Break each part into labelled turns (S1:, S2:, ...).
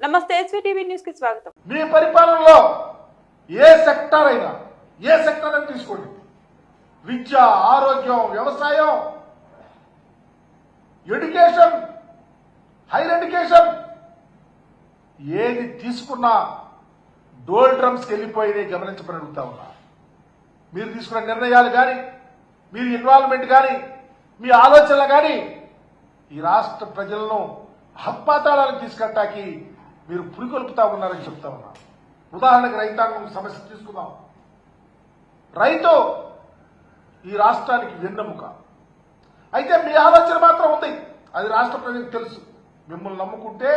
S1: నమస్తే ఎస్వీటీవీ న్యూస్కి స్వాగతం.
S2: మీ పరిపాలనలో ఏ సెక్టార్ అయినా ఏ సెక్టార్ అయినా తీసుకోండి. విద్య ఆరోగ్యం వ్యవసాయం ఎడ్యుకేషన్ హైర్ ఎడ్యుకేషన్ ఏది తీసుకున్నా డోల్ డ్రమ్స్కి వెళ్ళిపోయినాయి గమనించమని అడుగుతా ఉన్నా. మీరు తీసుకున్న నిర్ణయాలు కానీ మీరు ఇన్వాల్వ్మెంట్ కానీ మీ ఆలోచనలు కానీ ఈ రాష్ట్ర ప్రజలను హత్పాతాళాలకు తీసుకెళ్ళటానికి మీరు పురికొల్పుతా ఉన్నారని చెప్తా ఉన్నా. ఉదాహరణకు రైతాంగం సమస్య తీసుకుందాం. రైతు ఈ రాష్ట్రానికి వెన్నెముక. అయితే మీ ఆలోచన మాత్రం ఉంది. అది రాష్ట్ర ప్రజలకు తెలుసు. మిమ్మల్ని నమ్ముకుంటే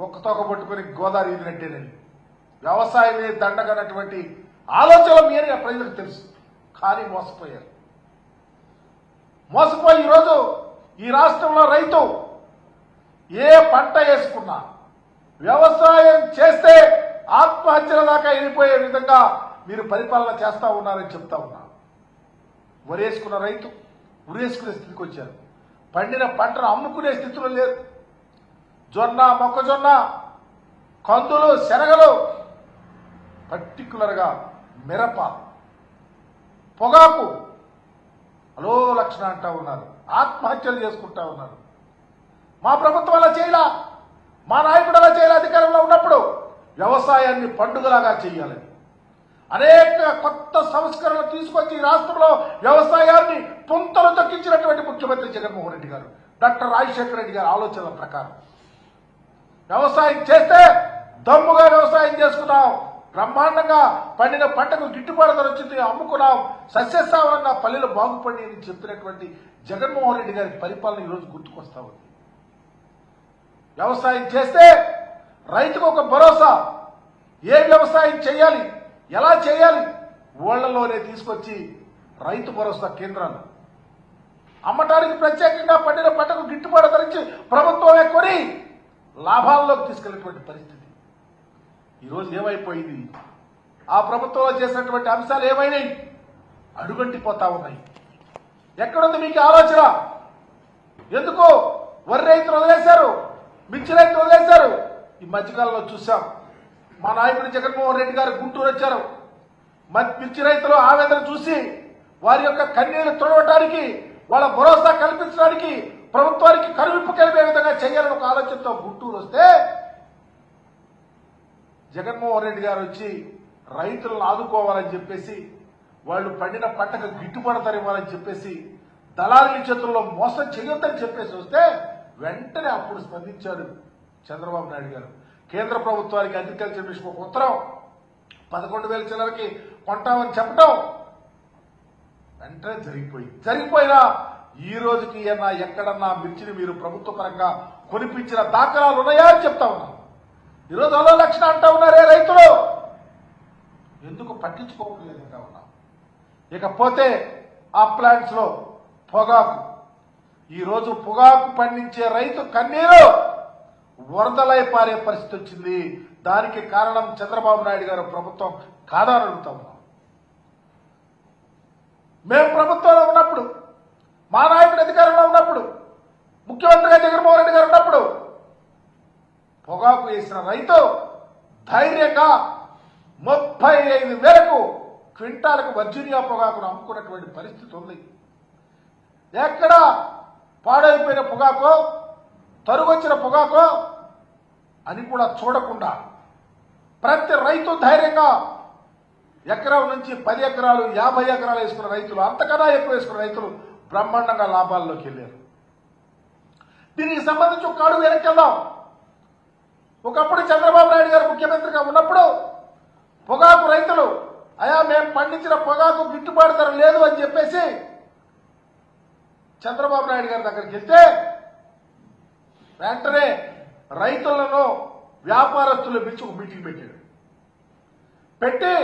S2: ఒక్క తోక పట్టుకుని గోదావరి ఈదినట్టేనని వ్యవసాయమే దండగనటువంటి ఆలోచనలు మీరే ప్రజలకు తెలుసు. కానీ మోసపోయారు. మోసపోయి ఈరోజు ఈ రాష్ట్రంలో రైతు ఏ పంట వేసుకున్నా వ్యవసాయం చేస్తే ఆత్మహత్యల దాకా వెళ్ళిపోయే విధంగా మీరు పరిపాలన చేస్తా ఉన్నారని చెప్తా ఉన్నా. వరేసుకున్న రైతు ఉరేసుకునే స్థితికి వచ్చారు. పండిన పంటను అమ్ముకునే స్థితిలో లేదు జొన్న మొక్కజొన్న కందులు శనగలు పర్టికులర్గా మిరప పొగాకు అలో లక్షణ అంటా ఉన్నారు. ఆత్మహత్యలు చేసుకుంటా ఉన్నారు. మా ప్రభుత్వం అలా చేయలా. మా నాయకుడు అలా చేయాలి అధికారంలో ఉన్నప్పుడు వ్యవసాయాన్ని పండుగలాగా చేయాలని అనేక కొత్త సంస్కరణలు తీసుకొచ్చి రాష్ట్రంలో వ్యవసాయాన్ని పుంతలు తొక్కించినటువంటి ముఖ్యమంత్రి జగన్మోహన్ రెడ్డి గారు డాక్టర్ రాజశేఖర రెడ్డి గారి ఆలోచనల ప్రకారం. వ్యవసాయం చేస్తే దమ్ముగా వ్యవసాయం చేసుకున్నాం బ్రహ్మాండంగా పండిన పంటకు గిట్టుబాటు ధర వచ్చింది అమ్ముకున్నాం సస్యశ్యామలంగా పల్లెలు బాగుపడి అని చెప్పినటువంటి జగన్మోహన్ రెడ్డి గారి పరిపాలన ఈరోజు గుర్తుకొస్తా ఉంది. వ్యవసాయం చేస్తే రైతుకు ఒక భరోసా. ఏ వ్యవసాయం చేయాలి? ఎలా చేయాలి? ఊళ్ళలోనే తీసుకొచ్చి రైతు భరోసా కేంద్రాలు. అమ్మటానికి ప్రత్యేకంగా పండిన పంటకు గిట్టుబాటు ధరించి ప్రభుత్వమే కొని లాభాల్లోకి తీసుకెళ్ళేటువంటి పరిస్థితి. ఈరోజు ఏమైపోయింది? ఆ ప్రభుత్వంలో చేసినటువంటి అంశాలు ఏమైనాయి? అడుగంటిపోతా ఉన్నాయి. ఎక్కడుంది మీకు ఆలోచన? ఎందుకు? వరి రైతులు వదిలేశారు. మిర్చి రైతులు వదిలేశారు ఈ మధ్యకాలంలో చూసాం మా నాయకుడు జగన్మోహన్ రెడ్డి గారు గుంటూరు వచ్చారు. మ- మిర్చి రైతులు ఆవేదన చూసి వారి యొక్క కన్నీళ్ళు తుడవటానికి వాళ్ళ భరోసా కల్పించడానికి ప్రభుత్వానికి కరువిప్పు కలిపే విధంగా చేయాలని ఒక ఆలోచనతో గుంటూరు వస్తే జగన్మోహన్ రెడ్డి గారు వచ్చి రైతులను ఆదుకోవాలని చెప్పేసి వాళ్ళు పండిన పంటకు గిట్టుబాటు ఇవ్వాలని చెప్పేసి దళారుల చేతుల్లో మోసం చేయొద్దని చెప్పేసి వస్తే వెంటనే అప్పుడు స్పందించారు చంద్రబాబు నాయుడు గారు. కేంద్ర ప్రభుత్వానికి అగ్రికల్చర్ మిషన్ ఒక ఉత్తరం. పదకొండు వేల చిల్లరకి కొంటామని చెప్పటం. వెంటనే జరిగిపోయింది. జరిగిపోయినా ఈ రోజుకి ఏనా ఎక్కడన్నా మిర్చిని మీరు ప్రభుత్వ పరంగా కొనిపించిన దాఖలాలు ఉన్నాయా అని చెప్తా ఉన్నాం. ఈరోజు అలో లక్షణ అంటా ఉన్నారే రైతులు? ఎందుకు పట్టించుకోవట్లేదు అంటా ఉన్నాం. ఇకపోతే ఆ ప్లాంట్స్లో పొగాకు ఈరోజు పొగాకు పండించే రైతు కన్నీరు వరదలై పారే పరిస్థితి వచ్చింది. దానికి కారణం చంద్రబాబు నాయుడు గారు ప్రభుత్వం కాదని అడుగుతా మేము ప్రభుత్వంలో ఉన్నప్పుడు మా నాయకుడు అధికారంలో ఉన్నప్పుడు ముఖ్యమంత్రిగా జగన్మోహన్ రెడ్డి గారు ఉన్నప్పుడు పొగాకు వేసిన రైతు ధైర్యంగా ముప్పై ఐదు వేలకు క్వింటాలకు వర్జీనియా పొగాకును అమ్ముకున్నటువంటి పరిస్థితి ఉంది. ఎక్కడ పాడైపోయిన పొగాకో తరుగొచ్చిన పొగాకో అని కూడా చూడకుండా ప్రతి రైతు ధైర్యంగా ఎకరం నుంచి పది ఎకరాలు యాభై ఎకరాలు వేసుకున్న రైతులు అంతకన్నా ఎక్కువ వేసుకున్న రైతులు బ్రహ్మాండంగా లాభాల్లోకి వెళ్ళారు. దీనికి సంబంధించి ఒక కాడు వెనక్కి ఒకప్పుడు చంద్రబాబు నాయుడు గారు ముఖ్యమంత్రిగా ఉన్నప్పుడు పొగాకు రైతులు అయా మేము పండించిన పొగాకు గిట్టుబాటు ధర లేదు అని చెప్పేసి చంద్రబాబు నాయుడు గారి దగ్గరికి వెళ్తే వెంటనే రైతులను వ్యాపారస్తులు పిలిచి ఒక మీటింగ్ పెట్టాడు పెట్టి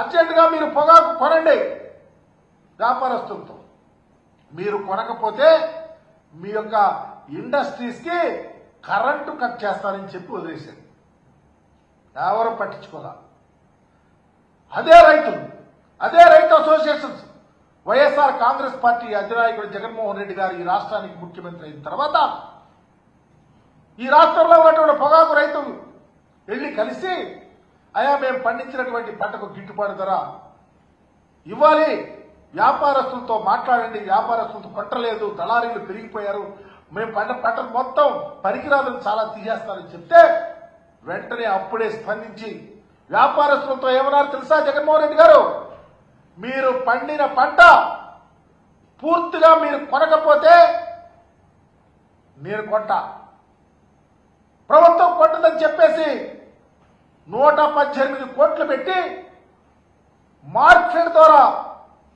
S2: అర్జెంటుగా మీరు పొగాకు కొనండి వ్యాపారస్తులతో. మీరు కొనకపోతే మీ యొక్క ఇండస్ట్రీస్కి కరెంటు కట్ చేస్తారని చెప్పి వదిలేశారు. ఎవరు పట్టించుకోదా అదే రైతులు అదే రైతు అసోసియేషన్స్. వైఎస్ఆర్ కాంగ్రెస్ పార్టీ అధినాయకుడు జగన్మోహన్ రెడ్డి గారు ఈ రాష్ట్రానికి ముఖ్యమంత్రి అయిన తర్వాత ఈ రాష్ట్రంలో ఉన్నటువంటి పొగాకు రైతులు వెళ్ళి కలిసి అయా మేము పండించినటువంటి పంటకు గిట్టుబాటు ధర ఇవ్వాలి. వ్యాపారస్తులతో మాట్లాడండి. వ్యాపారస్తులతో కొట్టలేదు. దళారీలు పెరిగిపోయారు. మేము పంట పంట మొత్తం పరికరాలను చాలా తీసేస్తారని చెప్తే వెంటనే అప్పుడే స్పందించి వ్యాపారస్తులతో ఏమన్నారు తెలుసా జగన్మోహన్ రెడ్డి గారు? మీరు పండిన పంట పూర్తిగా మీరు కొనకపోతే నేను కొట్ట ప్రభుత్వం కొట్టదని చెప్పేసి నూట పద్దెనిమిది కోట్లు పెట్టి మార్కెట్ ద్వారా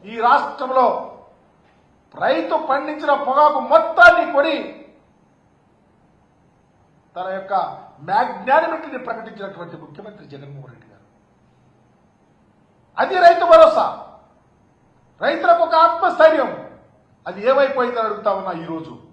S2: ఈ రాష్ట్రంలో రైతు పండించిన పొగాకు మొత్తాన్ని కొని తన యొక్క మ్యాగ్నానిమిటీని ప్రకటించినటువంటి ముఖ్యమంత్రి జగన్మోహన్ రెడ్డి గారు. అది రైతు భరోసా. రైతులకు ఒక ఆత్మస్థైర్యం. అది ఏమైపోయిందని అడుగుతా ఉన్నా ఈరోజు?